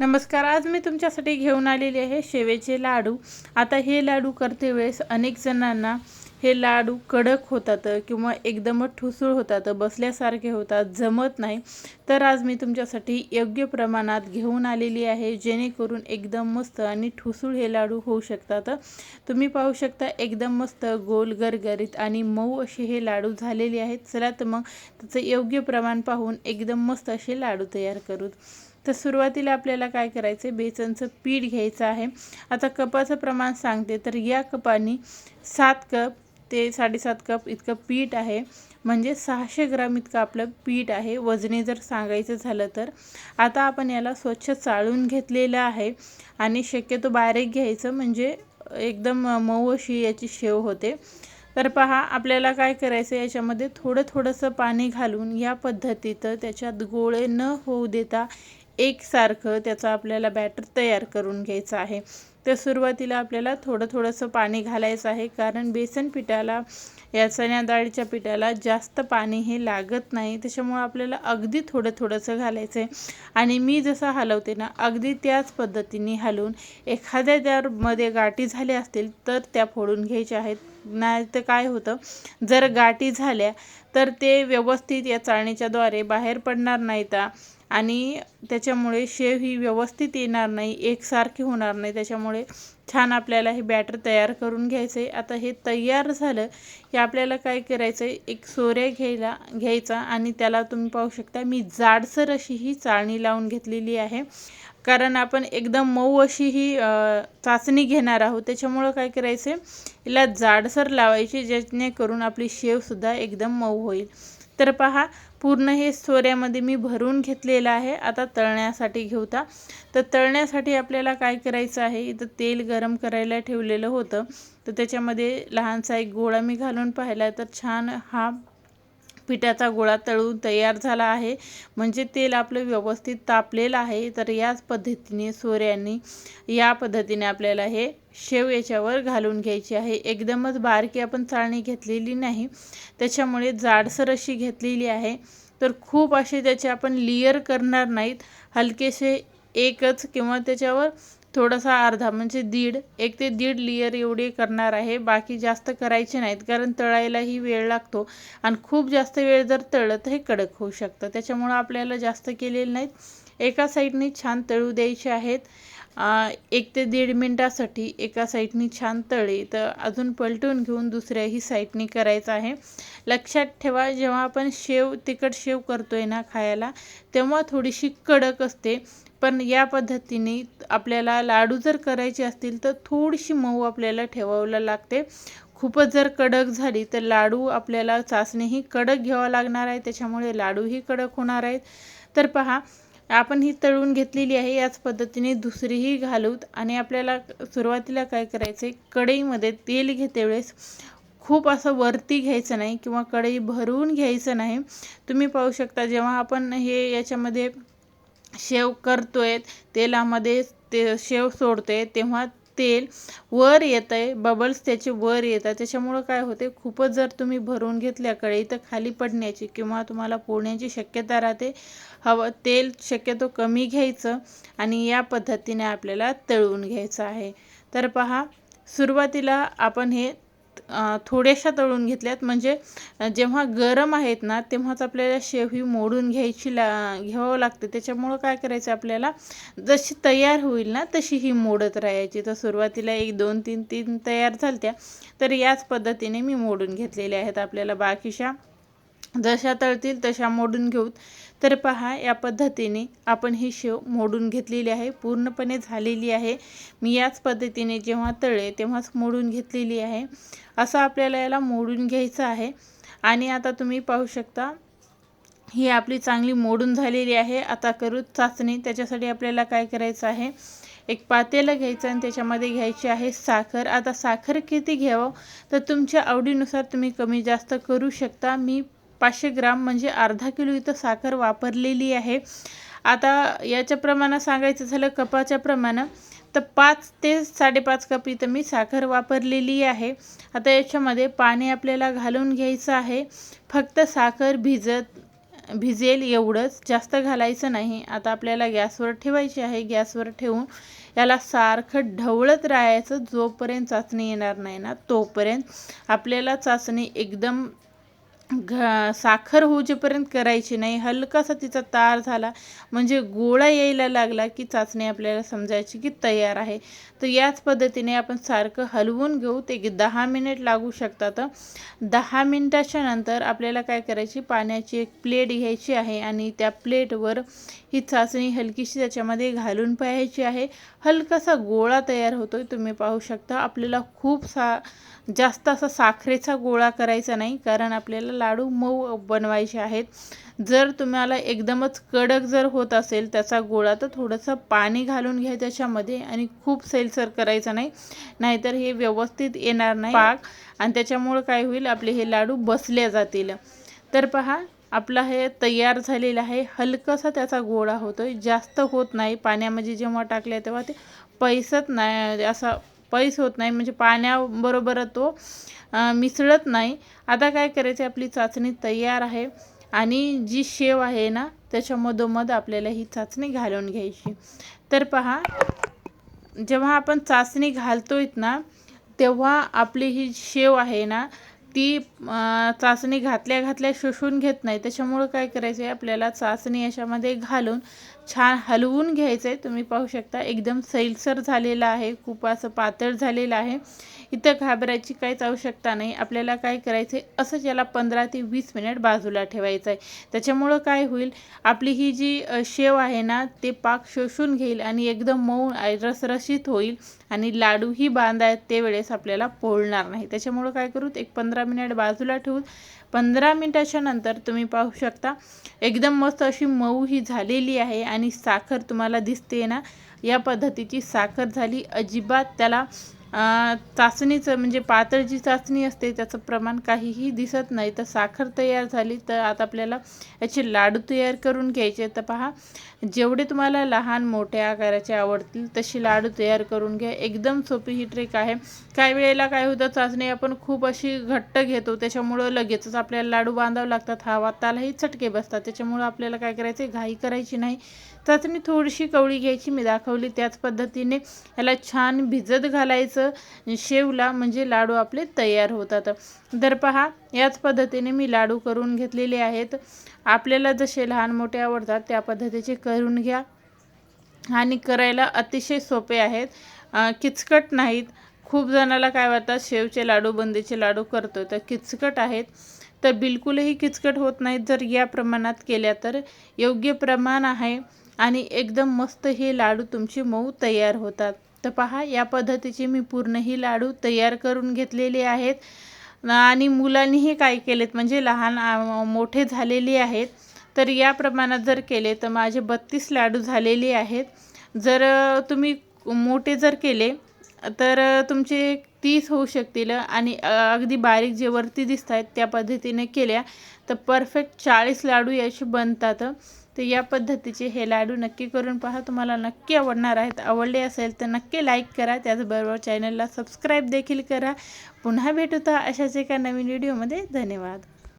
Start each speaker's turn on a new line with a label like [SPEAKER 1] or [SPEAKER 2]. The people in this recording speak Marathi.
[SPEAKER 1] नमस्कार आज मी तुमच्यासाठी घेऊन आलेले आहे शेवेचे लाडू. आता हे लाडू करते वेळेस अनेक जणांना हे लाडू कडक होतात किंवा एकदमच ठुसूळ होतात बसल्यासारखे होतात जमत नाही. तर आज मी तुमच्यासाठी योग्य प्रमाणात घेऊन आलेली आहे जेणेकरून एकदम मस्त आणि ठुसूळ हे लाडू होऊ शकतात. तुम्ही पाहू शकता एकदम मस्त गोल गरगरीत आणि मऊ असे हे लाडू झालेले आहेत. चला तर मग त्याचं योग्य प्रमाण पाहून एकदम मस्त असे लाडू तयार करू. तर सुरुवातीला आपल्याला काय करायचं आहे बेसनचं पीठ घ्यायचं आहे. आता कपाचं प्रमाण सांगते. तर या कपाने सात कप ते साडेसात कप इतकं पीठ आहे. म्हणजे सहाशे ग्राम इतकं आपलं पीठ आहे. वजने जर सांगायचं झालं तर. आता आपण याला स्वच्छ चाळून घेतलेलं आहे. आणि शक्यतो बारीक घ्यायचं म्हणजे एकदम मऊ अशी याची शेव होते. तर पहा आपल्याला काय करायचं याच्यामध्ये थोडं थोडंसं पाणी घालून या पद्धतीत त्याच्यात गोळे न होऊ देता एकसारखं त्याचा आपल्याला बॅटर तयार करून घ्यायचं आहे. तर सुरुवातीला आपल्याला थोडं थोडंसं पाणी घालायचं आहे कारण बेसन पिठाला या चण्या डाळीच्या पिठाला जास्त पाणी हे लागत नाही. त्याच्यामुळं आपल्याला अगदी थोडं थोडंसं घालायचं आहे आणि मी जसं हलवते ना अगदी त्याच पद्धतीने हलवून एखाद्या त्यामध्ये गाठी झाल्या असतील तर त्या फोडून घ्यायच्या आहेत. नाही तर काय होतं जर गाठी झाल्या तर ते व्यवस्थित या चाळणीच्याद्वारे बाहेर पडणार नाहीत आणि त्याच्यामुळे शेव ही व्यवस्थित येणार नाही एकसारखी होणार नाही. त्याच्यामुळे छान आपल्याला हे बॅटर तयार करून घ्यायचं आहे आता हे तयार झालं की आपल्याला काय करायचं आहे एक सोऱ्या घ्यायला घ्यायचा आणि त्याला तुम्ही पाहू शकता मी जाडसर अशी ही चाळणी लावून घेतलेली आहे. कारण आपण एकदम मऊ अशी ही चाचणी घेणार आहोत. त्याच्यामुळं काय करायचं हिला जाडसर लावायची जेणेकरून आपली शेवसुद्धा एकदम मऊ होईल. तर पहा पूर्ण हे सोऱ्यामध्ये मी भरून घेतलेलं आहे. आता तळण्यासाठी घेऊता. तर तळण्यासाठी आपल्याला काय करायचं आहे इथं तेल गरम करायला ठेवलेलं होतं. तर त्याच्यामध्ये लहानसा एक गोळा मी घालून पाहिला. तर छान हा पिठाचा गोळा तळून तयार झाला आहे. म्हणजे तेल आपलं व्यवस्थित तापलेलं आहे. तर याच पद्धतीने सोऱ्यांनी या पद्धतीने आपल्याला हे शेव याच्यावर घालून घ्यायची आहे. एकदमच बारकी आपण चाळणी घेतलेली नाही. त्याच्यामुळे जाडसर अशी घेतलेली आहे. तर खूप असे त्याचे आपण लिअर करणार नाहीत. हलकेसे एकच किंवा त्याच्यावर थोडासा अर्धा म्हणजे दीड एक ते दीड लिअर एवढे करणार आहे. बाकी जास्त करायचे नाहीत कारण तळायलाही वेळ लागतो. आणि खूप जास्त वेळ जर तळलं तर हे कडक होऊ शकतं. त्याच्यामुळं आपल्याला जास्त केलेलं नाहीत. एका साईडने छान तळू द्यायचे आहेत. एक ते दीड मिनटासाठी एका साईडनी छान तळे. तर अजून पलटून घेऊन दुसऱ्याही साईडनी करायचं आहे. लक्षात ठेवा जेव्हा आपण शेव तिखट शेव करतोय ना खायला तेव्हा थोडीशी कडक असते. पण या पद्धतीने आपल्याला लाडू जर करायचे असतील तर थोडीशी मऊ आपल्याला ठेवावं लागते. खूपच जर कडक झाली तर लाडू आपल्याला चाचणीही कडक घ्यावा लागणार आहे. त्याच्यामुळे लाडूही कडक होणार आहेत. तर पहा आपण ही तळून घेतलेली आहे. याच पद्धतीने दुसरीही घालूत आणि आपल्याला सुरुवातीला काय करायचं आहे कढईमध्ये तेल घेते वेळेस खूप असं वरती घ्यायचं नाही किंवा कढई भरून घ्यायचं नाही. तुम्ही पाहू शकता जेव्हा आपण हे याच्यामध्ये शेव करतोय तेलामध्ये ते शेव सोडतोय तेव्हा तेल वर येतं आहे बबल्स त्याचे वर येतात. त्याच्यामुळं काय होते खूपच जर तुम्ही भरून घेतल्याकडे इथं तर खाली पडण्याची किंवा तुम्हाला पोळण्याची शक्यता राहते हवं तेल शक्यतो कमी घ्यायचं आणि या पद्धतीने आपल्याला तळून घ्यायचं आहे. तर पहा सुरुवातीला आपण हे थोड्याशा तळून घेतल्यात. म्हणजे जेव्हा गरम आहेत ना तेव्हाच आपल्याला शेवही मोडून घ्यायची ला घ्यावं लागते. त्याच्यामुळं काय करायचं आपल्याला? जशी तयार होईल ना तशी ही मोडत राहायची. तर सुरुवातीला एक दोन तीन तीन तयार झालत्या तर याच पद्धतीने मी मोडून घेतलेल्या आहेत आपल्याला बाकीच्या. जशा तळतील तशा मोडून घेऊत. तर पहा या पद्धतीने आपण ही शेव मोडून घेतलेली आहे पूर्णपणे झालेली आहे. मी याच पद्धतीने जेव्हा तळे तेव्हाच मोडून घेतलेली आहे. असं आपल्याला याला मोडून घ्यायचं आहे. आणि आता तुम्ही पाहू शकता ही आपली चांगली मोडून झालेली आहे. आता करू चाचणी त्याच्यासाठी आपल्याला काय करायचं आहे? एक पातेलं घ्यायचं आणि त्याच्यामध्ये घ्यायची आहे साखर. आता साखर किती घ्यावं? तर तुमच्या आवडीनुसार तुम्ही कमी जास्त करू शकता. मी पाचशे ग्राम म्हणजे अर्धा किलो इथं साखर वापरलेली आहे. आता याच्या प्रमाणात सांगायचं झालं कपाच्या प्रमाणात तर पाच ते साडेपाच कप इथं मी साखर वापरलेली आहे. आता याच्यामध्ये पाणी आपल्याला घालून घ्यायचं आहे. फक्त साखर भिजत भिजेल एवढंच जास्त घालायचं नाही. आता आपल्याला गॅसवर ठेवायची आहे. गॅसवर ठेवून याला सारखं ढवळत राहायचं जोपर्यंत चाचणी येणार नाही ना तोपर्यंत आपल्याला चाचणी एकदम घ साखर होऊजेपर्यंत करायची नाही हलकासा तिचा तार झाला. म्हणजे गोळा यायला लागला की चाचणी आपल्याला समजायची की तयार आहे. तर याच पद्धतीने आपण सारखं हलवून घेऊ. ते दहा मिनिट लागू शकतात. दहा मिनिटाच्या नंतर आपल्याला काय करायची? पाण्याची एक प्लेट घ्यायची आहे आणि त्या प्लेटवर ही चाचणी हलकीशी त्याच्यामध्ये घालून पाहायची आहे. हलकासा गोळा तयार होतोय तुम्ही पाहू शकता. आपल्याला खूप सा जास्त असा साखरेचा गोळा करायचा नाही कारण आपल्याला लाडू मऊ बनवायचे आहेत. जर तुम्हाला एकदमच कडक जर होत असेल त्याचा गोळा तर थोडंसं पाणी घालून घ्या त्याच्यामध्ये आणि खूप सैलसर करायचा नाही. नाहीतर हे व्यवस्थित येणार नाही. पाक आणि त्याच्यामुळं काय होईल आपले हे लाडू बसले जातील. तर पहा आपला हे तयार झालेला आहे. हलकसा त्याचा गोळा होतोय. जास्त होत नाही. पाण्यामध्ये जेव्हा टाकले तेव्हा ते पैसत नाही असा पैस होत नाही म्हणजे पाण्याबरोबर तो मिसळत नाही. आता काय करायचं आपली चाचणी तयार आहे आणि जी शेव आहे ना त्याच्या मधोमध आपल्याला ही चाचणी घालून घ्यायची. तर पहा जेव्हा आपण चाचणी घालतोय ना तेव्हा आपली ही शेव आहे ना ती चाचणी घातल्या घातल्या शोषून घेत नाही. त्याच्यामुळं काय करायचं आहे आपल्याला चाचणी याच्यामध्ये घालून छान हलवून घ्यायचं आहे तुम्ही पाहू शकता एकदम सैलसर झालेला आहे. खूप असं पातळ झालेलं आहे. इथं घाबरायची काहीच आवश्यकता नाही. आपल्याला काय करायचं आहे असंच याला पंधरा ते वीस मिनिट बाजूला ठेवायचं आहे त्याच्यामुळं काय होईल? आपली ही जी शेव आहे ना ते पाक शोषून घेईल आणि एकदम मऊ रसरशीत होईल आणि लाडूही बांधाय ते वेळेस आपल्याला पोळणार नाही. त्याच्यामुळं काय करू? एक पंधरा मिनिट बाजूला ठेवून पंधरा मिनटाच्या नंतर तुम्ही पाहू शकता एकदम मस्त अशी मऊ ही झालेली आहे आणि साखर तुम्हाला दिसते ना या पद्धतीची साखर झाली. अजिबात त्याला चाचणीचं म्हणजे पातळ जी चाचणी असते त्याचं प्रमाण काहीही दिसत नाही. तर साखर तयार झाली तर आता आपल्याला याचे लाडू तयार करून घ्यायचे. तर पहा जेवढे तुम्हाला लहान मोठ्या आकाराचे आवडतील तशी लाडू तयार करून घ्या. एकदम सोपी ही ट्रिक आहे. काही वेळेला काय होतं चाचणी आपण खूप अशी घट्ट घेतो त्याच्यामुळं लगेचच आपल्याला लाडू बांधावं लागतात. हवा तालाही चटके बसतात. त्याच्यामुळं आपल्याला काय करायचं घाई करायची नाही. चाचणी थोडीशी कवळी घ्यायची मी दाखवली त्याच पद्धतीने. याला छान भिजत घालायचं. शेवला म्हणजे लाडू आपले तयार होतात. तर पहा याच पद्धतीने मी लाडू करून घेतलेले आहेत. आपल्याला जसे लहान मोठे आवडतात त्या पद्धतीचे करून घ्या. आणि करायला अतिशय सोपे आहेत. किचकट नाहीत. खूप जणाला काय वाटतात शेवचे लाडू बंदीचे लाडू करतो तर किचकट आहेत. तर बिलकुलही किचकट होत नाहीत. जर या प्रमाणात केल्या तर योग्य प्रमाण आहे. आणि एकदम मस्त हे लाडू तुमचे मऊ तयार होतात. तर पहा या पद्धतीचे मी पूर्ण ही लाडू तयार करून घेतलेले आहेत. आणि मुलांनीही काय केलेत? म्हणजे लहान मोठे झालेले आहेत. तर या प्रमाणात जर केले तर माझे बत्तीस लाडू झालेले आहेत. जर तुम्ही मोठे जर केले तर तुमचे तीस होऊ शकतील आणि अगदी बारीक जे वरती दिसत आहेत त्या पद्धतीने केल्या तर परफेक्ट चाळीस लाडू याचे बनतात. तर या पद्धतीचे हे लाडू नक्की करून पहा. तुम्हाला नक्की आवडणार आहेत. आवडले असेल तर नक्की लाईक करा. त्याचबरोबर चॅनलला सबस्क्राईब देखील करा. पुन्हा भेटू तर अशाच एका नवीन व्हिडिओमध्ये धन्यवाद.